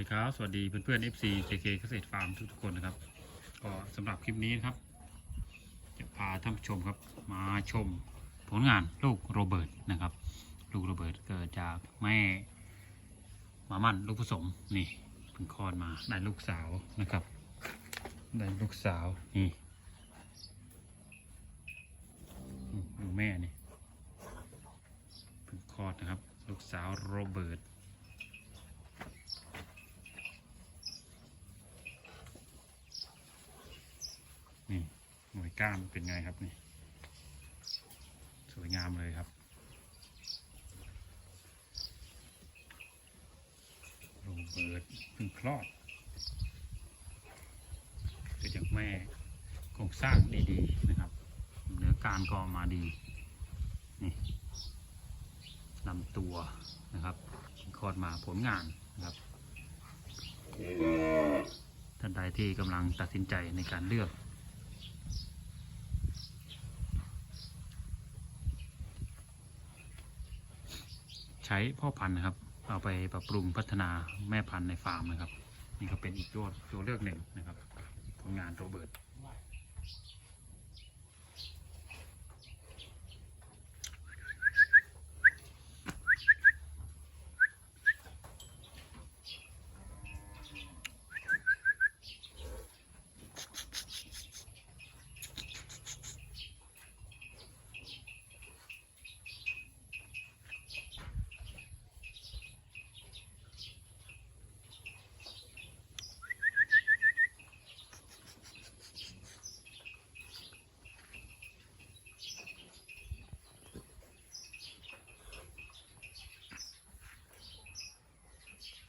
ดีครับ สวัสดีเพื่อนๆ FC JK เกษตรฟาร์มทุกๆคนนะครับ ก็สำหรับคลิปนี้นะครับ จะพาท่านผู้ชมครับมาชมผลงานลูกโรเบิร์ตนะครับ ลูกโรเบิร์ตเกิดจากแม่หมามั่นลูกผสมนี่เพิ่งคลอดมาได้ลูกสาวนะครับ ได้ลูกสาวนี่ดูแม่นี่เพิ่งคลอดนะครับ ลูกสาวโรเบิร์ต นี่หน่วย ก้านเป็นไงครับนี่ สวยงามเลยครับโรเบิร์ตเพิ่งคลอดเกิดจากแม่โครงสร้างดีๆนะครับเนื้อการก็มาดีนี่ลำตัวนะครับคลอดมาผลงานนะครับท่านใดที่กำลังตัดสินใจในการเลือก ช้พ่อพันธุ์นะครับ เอาไปปรับปรุงพัฒนาแม่พันธุ์ในฟาร์มนะครับ นี่ก็เป็นอีกยอดตัวเลือกหนึ่งนะครับ ผลงานโรเบิร์ต